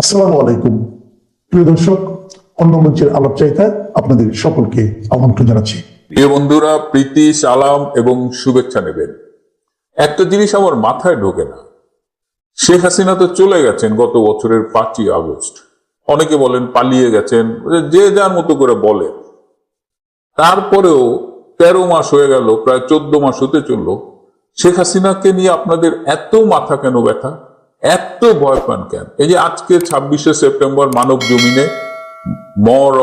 আসসালামু আলাইকুম। প্রিয় দর্শক অন্য মঞ্চের আপনাদের সকলকে আমন্ত্রণ জানাচ্ছি। প্রিয় বন্ধুরা, প্রীতি, সালাম এবং শুভেচ্ছা নেবেন। একটা জিনিস আমার মাথায় ঢোকে না। শেখ হাসিনা তো চলে গেছেন গত বছরের পাঁচই আগস্ট। অনেকে বলেন পালিয়ে গেছেন, যে যার মতো করে বলে। তারপরেও তেরো মাস হয়ে গেল, প্রায় চোদ্দ মাস হতে চলল। শেখ হাসিনাকে নিয়ে আপনাদের এত মাথা কেন ব্যথা? এত ভয় পান কেন? এই যে আজকে ছাব্বিশে সেপ্টেম্বর মানব জমিনে মর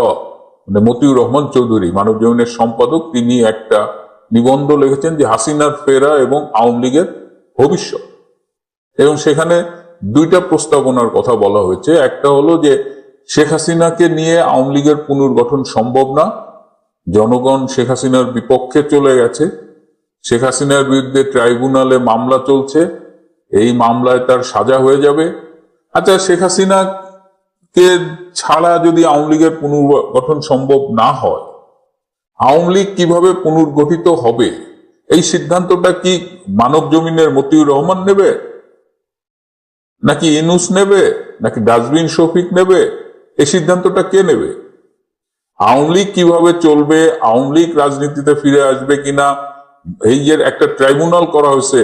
মানে মতিউর রহমান চৌধুরী, মানব জমিনের সম্পাদক, তিনি একটা নিবন্ধ লিখেছেন যে হাসিনার ফেরা এবং আওয়ামী লীগের ভবিষ্যৎ। এবং সেখানে দুইটা প্রস্তাবনার কথা বলা হয়েছে। একটা হলো যে শেখ হাসিনাকে নিয়ে আওয়ামী লীগের পুনর্গঠন সম্ভব না। জনগণ শেখ হাসিনার বিপক্ষে চলে গেছে। শেখ হাসিনার বিরুদ্ধে ট্রাইব্যুনালে মামলা চলছে। এই মামলায় তার সাজা হয়ে যাবে। আচ্ছা শেখ হাসিনা কে ছাড়া যদি আওয়ামী লীগের পুনর্গঠন সম্ভব না হয়, আওয়ামী লীগ কীভাবে পুনর্গঠিত হবে? এই সিদ্ধান্তটা কি মানব জমিনের মতিউর রহমান নেবে? নাকি ইনুস নেবে? নাকি ডাস্টবিন শফিক নেবে? এই সিদ্ধান্তটা কে নেবে? আওয়ামী লীগ কীভাবে চলবে? আওয়ামী লীগ রাজনীতিতে ফিরে আসবে কিনা? এই যে একটা ট্রাইব্যুনাল করা হয়েছে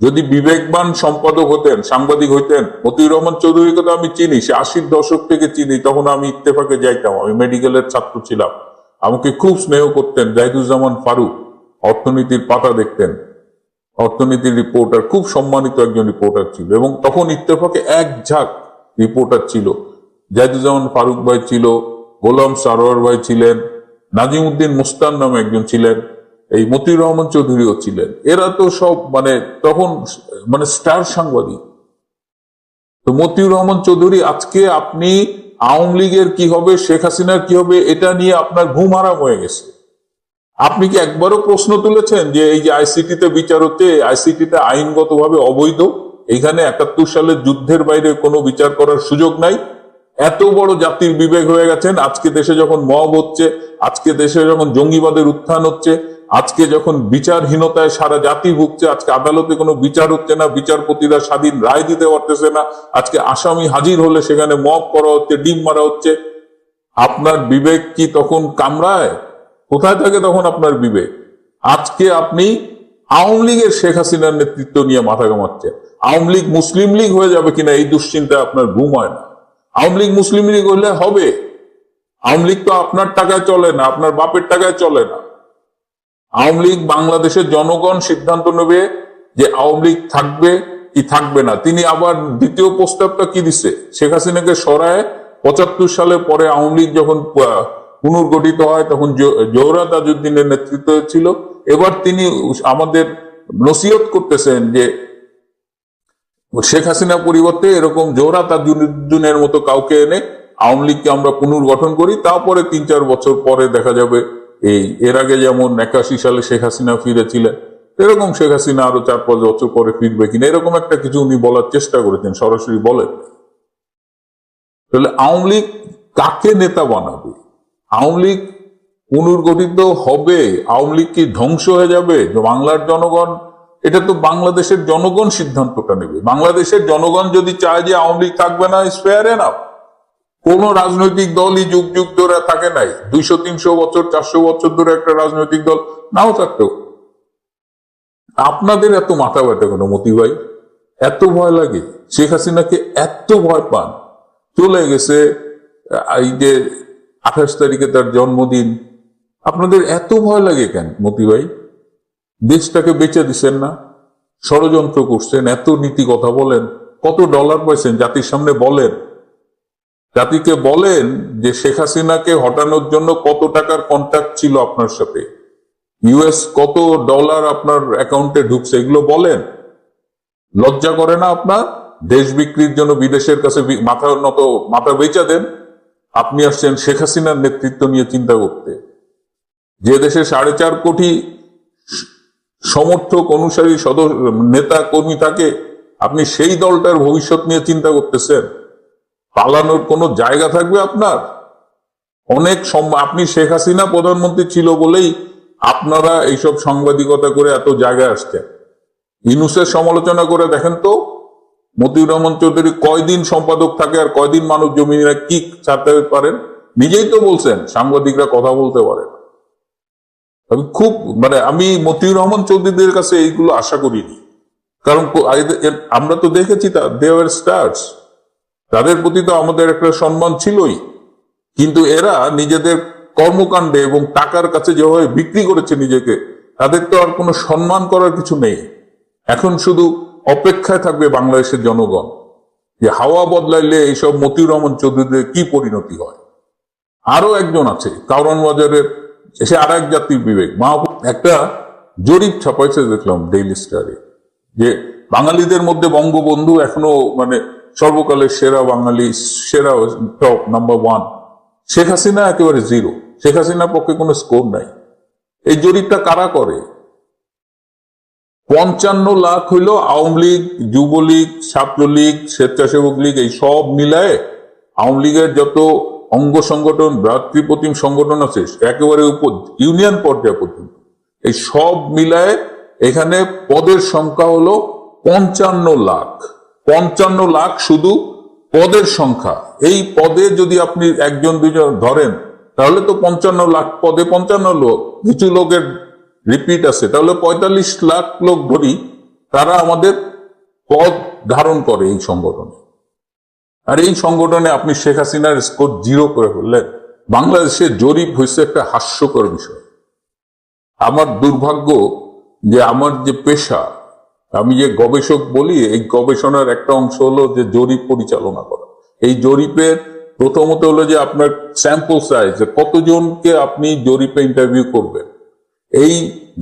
যদি বিবেকবান সম্পাদক হতেন, সাংবাদিক হইতেন, মতিউর রহমান চৌধুরীকে তো আমি চিনি, সে আশির দশক থেকে চিনি, তখন আমি ইত্তেফাকে যাইতাম, আমি মেডিকেলের ছাত্র ছিলাম। আমাকে খুব স্নেহ করতেন জাহিদুজ্জামান ফারুক, অর্থনীতির পাতা দেখতেন। অর্থনীতির রিপোর্টার খুব সম্মানিত একজন রিপোর্টার ছিল এবং তখন ইত্তেফাকে এক ঝাঁক রিপোর্টার ছিল। জাহিদুজ্জামান ফারুক ভাই ছিল, গোলাম সারোয়ার ভাই ছিলেন, নাজিমুদ্দিন মুস্তান নামে একজন ছিলেন। এই মতিউর রহমান চৌধুরীও ছিলেন। এরা তো সব মানে তখন মানে স্টার সাংবাদিক। তো মতিউর রহমান চৌধুরী, আজকে আপনি আওয়ামী লীগের কি হবে, শেখ হাসিনার কি হবে, এটা নিয়ে আপনার ঘুম হারাম হয়ে গেছে। আপনি কি একবারও প্রশ্ন তুলেছেন যে এই যে আইসিটিতে বিচার হচ্ছে আইসিটিতে আইনগতভাবে অবৈধ? এখানে একাত্তর সালের যুদ্ধের বাইরে কোনো বিচার করার সুযোগ নাই। এত বড় জাতির বিবেক হয়ে গেছেন। আজকে দেশে যখন মব হচ্ছে, আজকে দেশে যখন জঙ্গিবাদের উত্থান হচ্ছে আজকে যখন বিচারহীনতায় সারা জাতি ভুগছে, আজকে আদালতে কোনো বিচার হচ্ছে না, বিচারপতিরা স্বাধীন রায় দিতে পারতেছে না, আজকে আসামি হাজির হলে সেখানে মব করা হচ্ছে, ডিম মারা হচ্ছে। আপনার বিবেক কি তখন কামড়ায়? কোথায় থাকে তখন আপনার বিবেক? আজকে আপনি আওয়ামী লীগের শেখ হাসিনার নেতৃত্ব নিয়ে মাথা কামাচ্ছেন আওয়ামী লীগ মুসলিম লীগ হয়ে যাবে কিনা এই দুশ্চিন্তায় আপনার ঘুম হয় না। আওয়ামী লীগ মুসলিম লীগ হলে হবে। আওয়ামী লীগ তো আপনার টাকায় চলে না, আপনার বাপের টাকায় চলে না। আওয়ামী লীগ বাংলাদেশের জনগণ সিদ্ধান্ত নেবে যে আওয়ামী লীগ থাকবে কি থাকবে না। তিনি আবার দ্বিতীয় প্রস্তাবটা কি দিচ্ছে শেখ হাসিনাকে সরায় পঁচাত্তর সালে পরে আওয়ামী লীগ যখন পুনর্গঠিত হয়, তখন জোহরা তাজউদ্দিনের নেতৃত্ব ছিল। এবার তিনি আমাদের নসিহত করতেছেন যে শেখ হাসিনা পরিবর্তে এরকম জোহরা তাজউদ্দিনের মতো কাউকে এনে আওয়ামী লীগকে আমরা পুনর্গঠন করি। তারপরে তিন চার বছর পরে দেখা যাবে এই, এর আগে যেমন একাশি সালে শেখ হাসিনা ফিরেছিলেন, এরকম শেখ হাসিনা আরও চার পাঁচ বছর পরে ফিরবে কিনা, এরকম একটা কিছু উনি বলার চেষ্টা করেছেন, সরাসরি বলেন। তাহলে আওয়ামী লীগ কাকে নেতা বানাবে? আওয়ামী লীগ পুনর্গঠিত হবে? আওয়ামী লীগ কি ধ্বংস হয়ে যাবে? বাংলার জনগণ, এটা তো বাংলাদেশের জনগণ সিদ্ধান্তটা নেবে। বাংলাদেশের জনগণ যদি চায় যে আওয়ামী লীগ থাকবে না স্পেয়ার এনাফ কোন রাজনৈতিক দলই যুগ যুগ ধরে থাকে নাই। দুইশো, তিনশো বছর, চারশো বছর ধরে একটা রাজনৈতিক দল নাও থাকতেও। আপনাদের এত মাথা ব্যথা কেন মতি ভাই? এত ভয় লাগে? শেখ হাসিনাকে এত ভয় পান? চলে গেছে এই যে আঠাশ তারিখে তার জন্মদিন। আপনাদের এত ভয় লাগে কেন মতি ভাই? দেশটাকে বেঁচে দিচ্ছেন না? ষড়যন্ত্র করছেন, এত নীতি কথা বলেন, কত ডলার পাইছেন, জাতির সামনে বলেন। জাতিকে বলেন যে শেখ হাসিনাকে হটানোর জন্য কত টাকার কন্ট্যাক্ট ছিল আপনার সাথে? ইউএস কত ডলার আপনার অ্যাকাউন্টে ঢুকছে? এগুলো বলেন। লজ্জা করে না আপনার? দেশ বিক্রির জন্য বিদেশের কাছে মাথা নত মাথা বেচা দেন। আপনি আসছেন শেখ হাসিনার নেতৃত্ব নিয়ে চিন্তা করতে। যে দেশে সাড়ে চার কোটি সমর্থক, অনুসারী সদস্য, নেতা, কর্মী থাকে, আপনি সেই দলটার ভবিষ্যৎ নিয়ে চিন্তা করতেছেন? পালানোর কোনো জায়গা থাকবে আপনার? অনেক আপনি শেখ হাসিনা প্রধানমন্ত্রী ছিল বলেই আপনারা এইসব সাংবাদিকতা করে এত জায়গায় আসছেন। ইনুসের সমালোচনা করে দেখেন তো, মতিউর রহমান চৌধুরী কয়দিন সম্পাদক থাকে আর কয়দিন মানুষ জমিরা কি ছাড়তে পারেন? নিজেই তো বলছেন, সাংবাদিকরা কথা বলতে পারে। আমি খুব মানে আমি মতিউর রহমান চৌধুরীদের কাছে এইগুলো আশা করিনি। কারণ আমরা তো দেখেছি তা দেওয়ার স্টার্স। তাদের প্রতি তো আমাদের একটা সম্মান ছিলই। কিন্তু এরা নিজেদের কর্মকাণ্ডে এবং টাকার কাছে যেভাবে বিক্রি করেছে নিজেকে, তাদের তো আর কোনো সম্মান করার কিছু নেই। এখন শুধু অপেক্ষায় থাকবে বাংলাদেশের জনগণ যে হাওয়া বদলাইলে এইসব মতিউর রহমান চৌধুরীদের কি পরিণতি হয়। আরও একজন আছে কারণ বাজারের, সে আর এক জাতির বিবেক। মাহবুব একটা জরিপ ছাপাইছে দেখলাম ডেইলি স্টারে যে বাঙালিদের মধ্যে বঙ্গবন্ধু এখনও মানে সর্বকালের সেরা বাঙালি, সেরা top number one Sheikh Hasina একেবারে জিরো শেখ হাসিনার পক্ষে কোনো স্কোর নাই। এই জরিপটা কারা করে? পঞ্চান্ন লাখ হইল আওয়ামী লীগ, যুবলীগ, ছাত্রলীগ, স্বেচ্ছাসেবক লীগ, এই সব মিলায় আওয়ামী লীগের যত অঙ্গ সংগঠন, ভ্রাতৃপ্রতিম সংগঠন আছে, একেবারে উপর, ইউনিয়ন পর্যায় পর্যন্ত, এই সব মিলায় এখানে পদের সংখ্যা হলো পঞ্চান্ন লাখ। পঞ্চান্ন লাখ শুধু পদের সংখ্যা। এই পদে যদি আপনি একজন দুজন ধরেন, তাহলে তো পঞ্চান্ন লাখ পদে পঞ্চান্ন লোক, কিছু লোকের রিপিট আছে। তাহলে পঁয়তাল্লিশ লাখ লোক ধরি, তারা আমাদের পদ ধারণ করে এই সংগঠনে। আর এই সংগঠনে আপনি শেখ হাসিনার স্কোর জিরো করে ফেললেন। বাংলাদেশের জরিপ হয়েছে একটা হাস্যকর বিষয়। আমার দুর্ভাগ্য যে আমার যে পেশা আমি যে গবেষক বলি, এই গবেষণার একটা অংশ হলো যে জরিপ পরিচালনা করা। এই জরিপের প্রথমত হলো যে আপনার স্যাম্পল সাইজ কতজনকে আপনি জরিপে ইন্টারভিউ করবেন। এই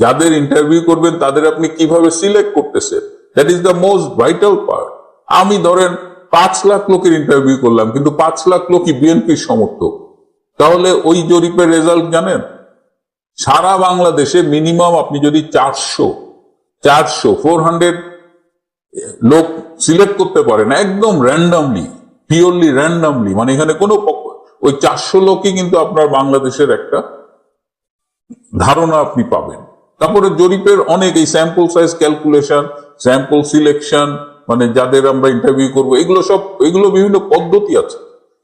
যাদের ইন্টারভিউ করবেন, তাদের আপনি কীভাবে সিলেক্ট করতেছেন? That is the most vital part আমি ধরেন পাঁচ লাখ লোকের ইন্টারভিউ করলাম, কিন্তু পাঁচ লাখ লোকই বিএনপির সমর্থক। তাহলে ওই জরিপের রেজাল্ট জানেন? সারা বাংলাদেশে মিনিমাম আপনি যদি চারশো চারশো ফোর হান্ড্রেড লোক সিলেক্ট করতে পারেন একদম র্যান্ডামলি পিওরলি র্যান্ডামলি মানে এখানে কোনো ওই চারশো লোকই কিন্তু আপনার বাংলাদেশের একটা ধারণা আপনি পাবেন। তারপরে জরিপের অনেক, এই sample size calculation sample selection মানে যাদের আমরা ইন্টারভিউ করব, এগুলো সব, এগুলো বিভিন্ন পদ্ধতি আছে।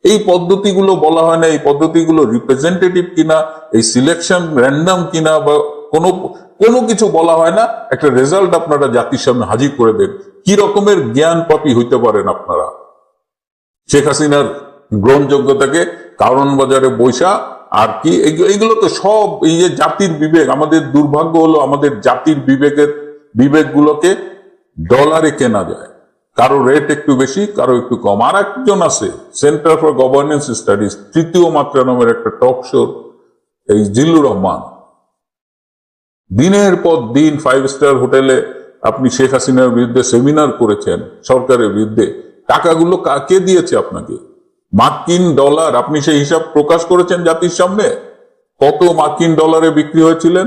এই পদ্ধতিগুলো বলা হয় না, এই পদ্ধতিগুলো রিপ্রেজেন্টেটিভ কিনা, এই সিলেকশন র্যান্ডাম কিনা বা কোনো কোনো কিছু বলা হয় না, একটা রেজাল্ট আপনারা জাতির সামনে হাজির করে দেন। কি রকমের জ্ঞান পাপি হইতে পারেন আপনারা? শেখ হাসিনার গ্রহণযোগ্যতাকে কারণ বাজারে বৈশা, আর কি এগু- এগুলো তো সব এই যে জাতির বিবেক, আমাদের দুর্ভাগ্য হলো আমাদের জাতির বিবেকের বিবেকগুলোকে ডলারে কেনা যায়। কারও রেট একটু বেশি, কারও একটু কম। আর একজন আছে সেন্টার ফর গভর্নেন্স স্টাডিজ তৃতীয় মাত্রা নামের একটা টক শো এই জিল্লুর রহমান। দিনের পর দিন ফাইভ স্টার হোটেলে আপনি শেখ হাসিনার বিরুদ্ধে সেমিনার করেছেন, সরকারের বিরুদ্ধে। টাকাগুলো কাকে দিয়েছে আপনাকে? মার্কিন ডলার, আপনি সেই হিসাব প্রকাশ করেছেন জাতির সামনে? কত মার্কিন ডলারে বিক্রি হয়েছিলেন?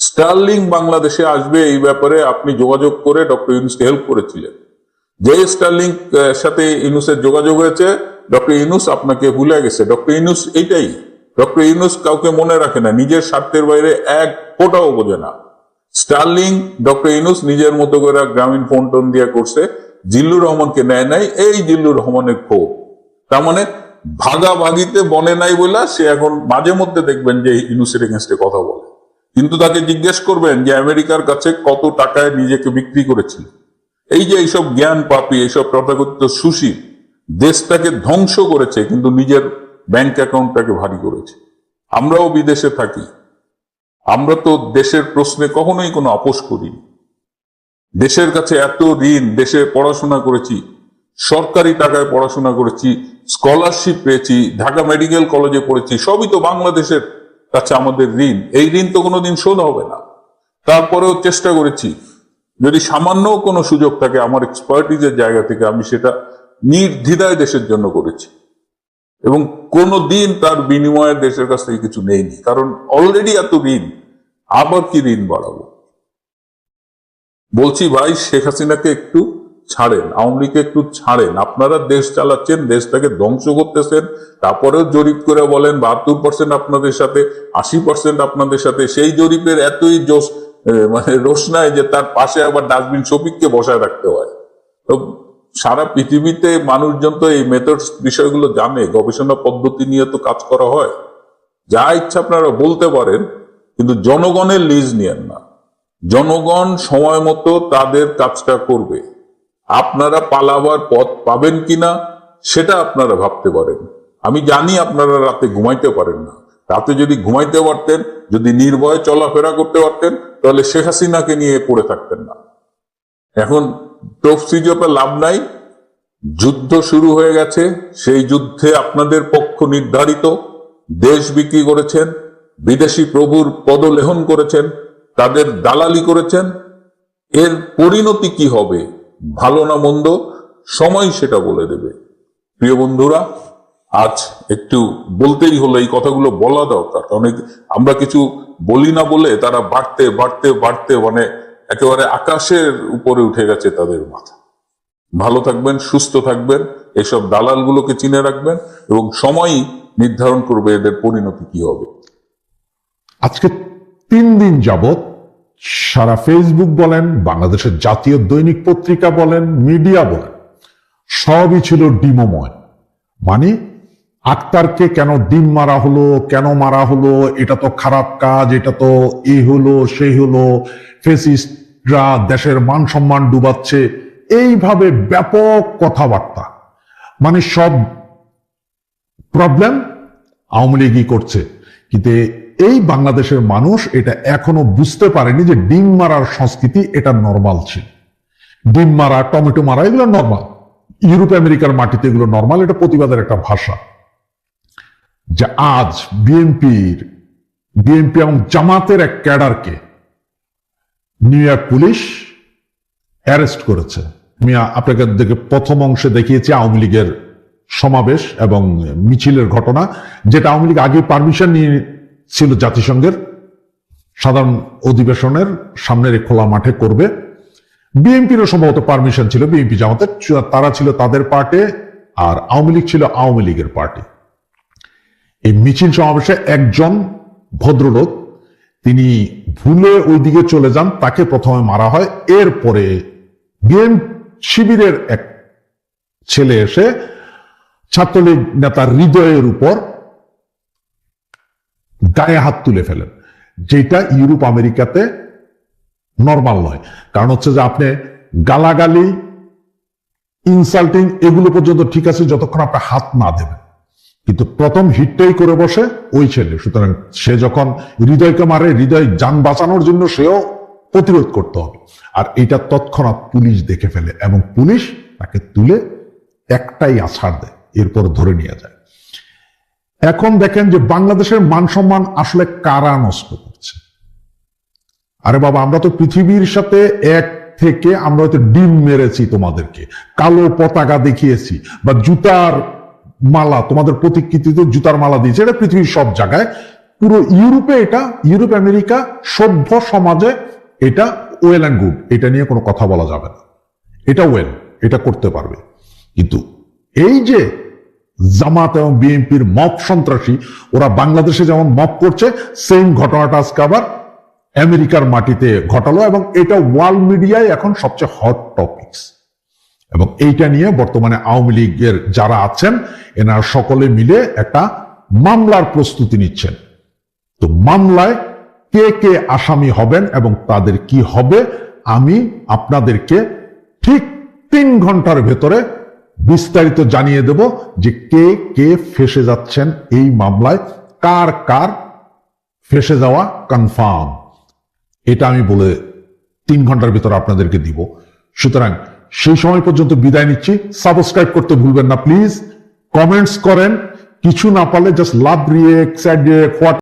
স্টার্লিং বাংলাদেশে আসবে এই ব্যাপারে আপনি যোগাযোগ করে ডক্টর ইউনুসকে হেল্প করেছিলেন। যে স্টার্লিং সাথে ইউনুসের যোগাযোগ হয়েছে, ডক্টর ইউনুস আপনাকে ভুলে গেছে। ডক্টর ইউনুস এইটাই। ডক্টর ইউনুস কাউকে মনে রাখে না, নিজের স্বার্থের বাইরে এক ফোটাও বোঝে না। স্টার্লিং, ডক্টর ইউনুস নিজের মতো করে গ্রামীণ ফোন টোন দিয়ে করছে, জিল্লুর রহমানকে নেয় নাই, এই জিল্লুর রহমানের ক্ষোভ। তার মানে ভাগাভাগিতে বনে নাই বলে সে এখন মাঝে মধ্যে দেখবেন যে ইউনুসের এগেনস্টে কথা বলে। কিন্তু তাকে জিজ্ঞেস করবেন যে আমেরিকার কাছে কত টাকায় নিজেকে বিক্রি করেছিল। এই যে এইসব জ্ঞান পাপি, এইসব তথাকথিত সুশী দেশটাকে ধ্বংস করেছে, কিন্তু নিজের ব্যাংক অ্যাকাউন্টটাকে ভারী করেছে। আমরাও বিদেশে থাকি। আমরা তো দেশের প্রশ্নে কখনোই কোনো আপোষ করিনি। দেশের কাছে এত ঋণ, দেশে পড়াশোনা করেছি, সরকারি টাকায় পড়াশোনা করেছি, স্কলারশিপ পেয়েছি, ঢাকা মেডিকেল কলেজে পড়েছি, সবই তো বাংলাদেশের কাছে আমাদের ঋণ। এই ঋণ তো কোনোদিন শোধ হবে না। তারপরেও চেষ্টা করেছি। যদি সামান্য কোনো সুযোগ থাকে, আমার এক্সপার্টিজের জায়গা থেকে আমি সেটা নির্দ্বিধায় দেশের জন্য করেছি। এবং কোনো দিন তার বিনিময়ে দেশের কাছ থেকে কিছু নেইনি কারণ অলরেডি এত ঋণ, আবার কি ঋণ বাড়াবো? বলছি ভাই, শেখ হাসিনাকে একটু ছাড়েন, আওয়ামী লীগকে একটু ছাড়েন। আপনারা দেশ চালাচ্ছেন, দেশটাকে ধ্বংস করতেছেন, তারপরেও জরিপ করে বলেন, বাহাত্তর পার্সেন্ট আপনাদের সাথে, আশি পার্সেন্ট আপনাদের সাথে। সেই জরিপের এতই জোশ মানে রোশনায় যে তার পাশে আবার ডাস্টবিন শফিককে বসায় রাখতে হয়। তো সারা পৃথিবীতে মানুষজন তো এই মেথড বিষয়গুলো জানে, গবেষণা পদ্ধতি নিয়ে তো কাজ করা হয়। যা ইচ্ছা আপনারা বলতে পারেন, কিন্তু জনগণের লিজ নিয়েন না। জনগণ সময় মতো তাদের কাজটা করবে। আপনারা পালাবার পথ পাবেন কিনা, সেটা আপনারা ভাবতে পারেন। আমি জানি আপনারা রাতে ঘুমাইতে পারেন না। রাতে যদি ঘুমাইতে পারতেন, যদি নির্ভয়ে চলাফেরা করতে পারতেন, তাহলে শেখ হাসিনাকে নিয়ে পড়ে থাকতেন না। এখন তফসি জপে লাভ নাই। যুদ্ধ শুরু হয়ে গেছে। সেই যুদ্ধে আপনাদের পক্ষ নির্ধারিত। দেশ বিক্রি করেছেন। বিদেশি প্রভুর পদলেহন করেছেন। তাদের দালালি করেছেন। এর পরিণতি কি হবে? ভালো না মন্দ? সময় সেটা বলে দেবে। প্রিয় বন্ধুরা, আজ একটু বলতেই হলো, এই কথাগুলো বলা দরকার। অনেক আমরা কিছু বলি না বলে তারা বাড়তে বাড়তে বাড়তে মানে একেবারে আকাশের উপরে উঠে গেছে তাদের মাথা। ভালো থাকবেন, সুস্থ থাকবেন, এসব দালালগুলোকে চিনে রাখবেন এবং সময়ই নির্ধারণ করবে এদের পরিণতি কি হবে। আজকে তিন দিন যাবৎ সারা ফেসবুক বলেন, বাংলাদেশের জাতীয় দৈনিক পত্রিকা বলেন মিডিয়া বলেন, সবই ছিল ডিমময়। মানে আক্তারকে কেন ডিম মারা হলো, কেন মারা হলো, এটা তো খারাপ কাজ, এটা তো এ হলো সেই হলো, ফেসিস্টরা দেশের মান সম্মান ডুবাচ্ছে। এইভাবে ব্যাপক কথাবার্তা। মানে সব প্রবলেম আওয়ামী লীগই করছে। কিন্তু এই বাংলাদেশের মানুষ এটা এখনও বুঝতে পারেনি যে ডিম মারার সংস্কৃতি এটা নর্মাল ছিল। ডিম মারা, টমেটো মারা, এগুলো নর্মাল ইউরোপ, আমেরিকার মাটিতে এগুলো নর্মাল এটা প্রতিবাদের একটা ভাষা। যে আজ বিএনপির, বিএনপি এবং জামাতের এক ক্যাডারকে নিউ ইয়র্ক পুলিশ অ্যারেস্ট করেছে। মিয়া, আপনাকে দেখে প্রথম অংশে দেখিয়েছি আওয়ামী লীগের সমাবেশ এবং মিছিলের ঘটনা, যেটা আওয়ামী লীগ আগে পারমিশন নিয়েছিল জাতিসংঘের, সাধারণ অধিবেশনের সামনের খোলা মাঠে করবে। বিএনপিরও সম্ভবত পারমিশন ছিল, বিএনপি জামাতের, তারা ছিল তাদের পার্টে আর আওয়ামী লীগ ছিল আওয়ামী লীগের পার্টি। এই মিছিল সমাবেশে একজন ভদ্রলোক, তিনি ভুলে ওই দিকে চলে যান, তাকে প্রথমে মারা হয়। এরপরে বিএম শিবিরের এক ছেলে এসে ছাত্রলীগ নেতার হৃদয়ের উপর গায়ে হাত তুলে ফেলেন। যেটা ইউরোপ, আমেরিকাতে নর্মাল নয়। কারণ হচ্ছে যে আপনি গালাগালি ইনসাল্টিং এগুলো পর্যন্ত ঠিক আছে, যতক্ষণ আপনি হাত না দেবেন। কিন্তু প্রথম হিটটাই করে বসে ওই ছেলে। সুতরাং সে যখন হৃদয়কে মারে, হৃদয় যান বাঁচানোর জন্য সেও প্রতিরোধ করতে হবে। আর এটা তৎক্ষণাৎ পুলিশ দেখে ফেলে এবং পুলিশ তাকে তুলে একটাই আছাড় দেয়, এরপর ধরে নিয়ে যায়। এখন দেখেন যে বাংলাদেশের মান সম্মান আসলে কারা নষ্ট করছে। আরে বাবা, আমরা তো পৃথিবীর সাথে এক থেকে আমরা হয়তো ডিম মেরেছি তোমাদেরকে, কালো পতাকা দেখিয়েছি বা জুতার মালা, তোমাদের প্রতিকৃতিতে জুতার মালা দিয়েছে। এটা পৃথিবীর সব জায়গায়। পুরো ইউরোপে এটা, ইউরোপ, আমেরিকা, সভ্য সমাজে এটা ওয়েল অ্যান্ড গুড এটা নিয়ে কোনো কথা বলা যাবে না। এটা ওয়েল এটা করতে পারবে। কিন্তু এই যে জামাত এবং বিএনপির মপ সন্ত্রাসী, ওরা বাংলাদেশে যেমন মপ করছে সেম ঘটনাটা আজকে আবার আমেরিকার মাটিতে ঘটালো এবং এটা ওয়ার্ল্ড মিডিয়ায় এখন সবচেয়ে হট টপিকস এবং এইটা নিয়ে বর্তমানে আওয়ামী লীগের যারা আছেন, এনারা সকলে মিলে একটা মামলার প্রস্তুতি নিচ্ছেন। তো মামলায় কে কে আসামি হবেন এবং তাদের কি হবে, আমি আপনাদেরকে ঠিক তিন ঘণ্টার ভেতরে বিস্তারিত জানিয়ে দেব যে কে কে ফেসে যাচ্ছেন এই মামলায়, কার কার ফেসে যাওয়া কনফার্ম এটা আমি বলে তিন ঘণ্টার ভিতরে আপনাদেরকে দিব। সুতরাং সেই সময় পর্যন্ত বিদায় নিচ্ছি। সাবস্ক্রাইব করতে ভুলবেন না প্লিজ কমেন্টস করেন, কিছু না পারলে জাস্ট লাভ রিয়েক্ট